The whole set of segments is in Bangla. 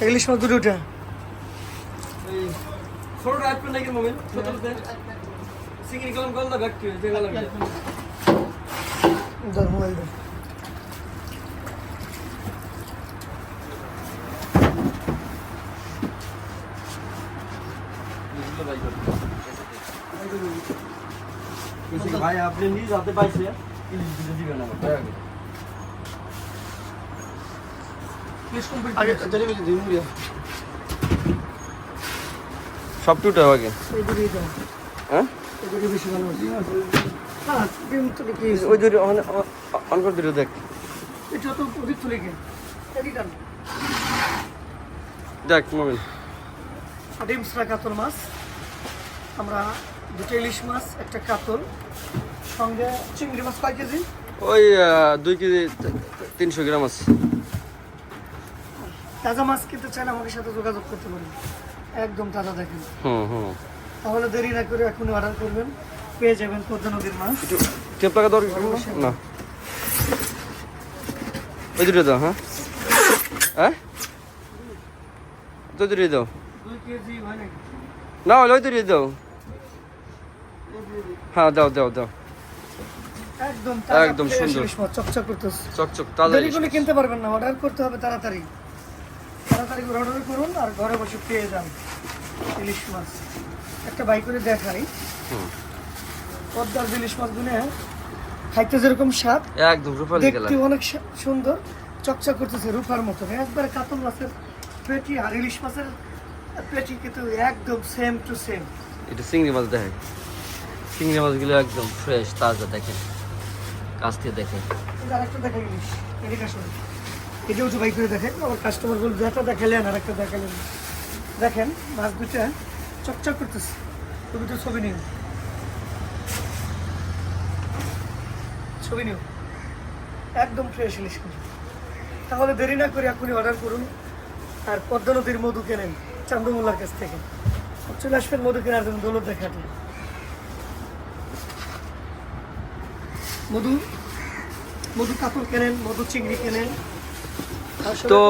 ইলিশ মাছ দুটোটা ভাই আপনি নিজ হাতে পাইছে ইলিশ দিবেন আমার দয়া করে আগে ডেলিভারি দিন দিয়া সব টুটা আগে হ্যাঁ? ওই দুটো অন করে দিল দেখ। দেখ মোবাইল ডিম সারা কাতল মাছ। আমরা দুটো ইলিশ মাছ একটা কাতল সঙ্গে চিংড়ি মাছ কয় কেজি? ওই দুই কেজি তিনশো গ্রাম আছে। তাজা মাছ কিনতে চাইলে আমাদের সাথে যোগাযোগ করতে পারেন। একদম তাজা দেখেন। তাহলে দেরি না করে এখনই অর্ডার করবেন। পেয়ে যাবেন পদ্মা নদীর মাছ। টেপ টাকা দরকার না। ওই দুটো দাও হ্যাঁ? হ্যাঁ? তো দুটো দাও। না ওই দুটো দাও। হ্যাঁ দাও দাও দাও। একদম একদম সুন্দর। চকচক করতেছে। চকচক মাছ। কিনতে পারবেন না অর্ডার করতে হবে তাড়াতাড়ি। তাড়াতাড়ি অর্ডার করুন আর ঘরে বসে পেয়ে যান ইলিশ মাছ। একটা বাই করে দেখাই। পদ্মার ইলিশ মাছগুলো খাইতে যেরকম স্বাদ একদম রূপালি দেখতে অনেক সুন্দর চকচক করতেছে রূপার মতন। একবারে কাতল মাছের পেটি আর ইলিশ মাছের পেটি কিন্তু একদম সেম টু সেম এটা চিংড়ি মাছ দেখে চিংড়ি মাছগুলো একদম ফ্রেশ তাজা দেখেন। কাছ থেকে দেখেন। আরেকটা দেখা ইলিশ। এদিকে আসুন। এটাও তো বাই করে দেখেন, আমার কাস্টমার বল যেটা দেখালেন আর একটা দেখালেন দেখেন মাছ দুটা চকচক করতেছে, তুমি তো ছবি নিন ছবি নিও। একদম ফ্রেশ ইলিশ তাহলে দেরি না করে এখনই অর্ডার করুন। আর পদ্মা নদীর মধু কেনেন চান্দমোল্লার কাছ থেকে। চলে আসবেন মধু কেনার জন্য, দৌলত দেখাতে। মধু মধু কাপড় কেনেন, মধু চিংড়ি কেনেন। তো,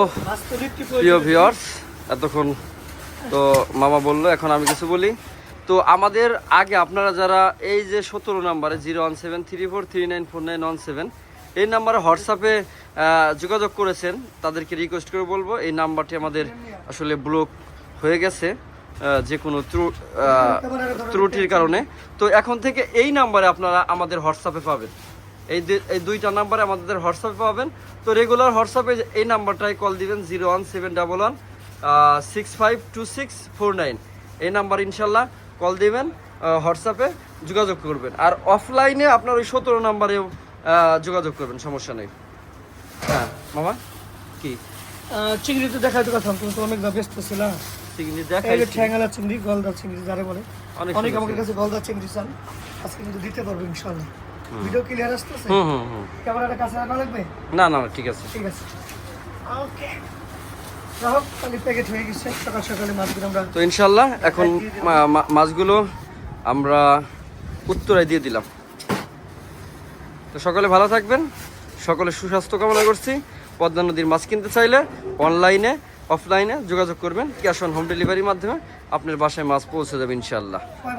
প্রিয় ভিওর্স এতক্ষণ তো মামা বলল এখন আমি কিছু বলি। তো আমাদের আগে আপনারা যারা এই যে সতেরো নাম্বারে zero one seven three four three nine four nine one seven এই নাম্বারে হোয়াটসঅ্যাপে যোগাযোগ করেছেন তাদেরকে রিকোয়েস্ট করে বলব এই নাম্বারটি আমাদের আসলে ব্লক হয়ে গেছে যে কোনো ত্রু- ত্রুটির কারণে। তো এখন থেকে এই নাম্বারে আপনারা আমাদের হোয়াটসঅ্যাপে পাবেন। এই এই দুইটা নাম্বারে আমাদের হোয়াটসঅ্যাপে পাবেন। তো রেগুলার হোয়াটসঅ্যাপে এই নাম্বারটায় কল দিবেন zero one seven double one six five two six four nine এই নাম্বার ইনশাল্লাহ কল দিবেন হোয়াটসঅ্যাপে যোগাযোগ করবেন। আর অফলাইনে আপনার ওই সতেরো নাম্বারেও যোগাযোগ করবেন সমস্যা নেই। হ্যাঁ মামা? কি? চিংড়ি তো দেখাইতে কথা তুমি তো অনেক ব্যস্ত ছিল চিংড়ি দেখাই ঠ্যাঙ্গালা চিংড়ি গলদা চিংড়ি যারা বলে। অনেক অনেক আমাদের কাছে গলদা চিংড়ি চান আজকে কিন্তু দিতে পারব ইনশাল্লাহ। ভিডিও ক্লিয়ার আসতেছে? হুম হুম হুম। ক্যামেরাটা কাছে রাখা লাগবে? না না ঠিক আছে। ঠিক আছে। ওকে রাহক খালি প্যাকেট হয়ে গেছে। সকাল সকালে মাছগুলো আমরা তো ইনশাল্লাহ এখন মাছগুলো আমরা উত্তরায় দিয়ে দিলাম। তো সকলে ভালো থাকবেন। সকলে সুস্বাস্থ্য কামনা করছি। পদ্মা নদীর মাছ কিনতে চাইলে অনলাইনে অফলাইনে যোগাযোগ করবেন। ক্যাশ অন হোম ডেলিভারির মাধ্যমে আপনার বাসায় মাছ পৌঁছে যাবে ইনশাল্লাহ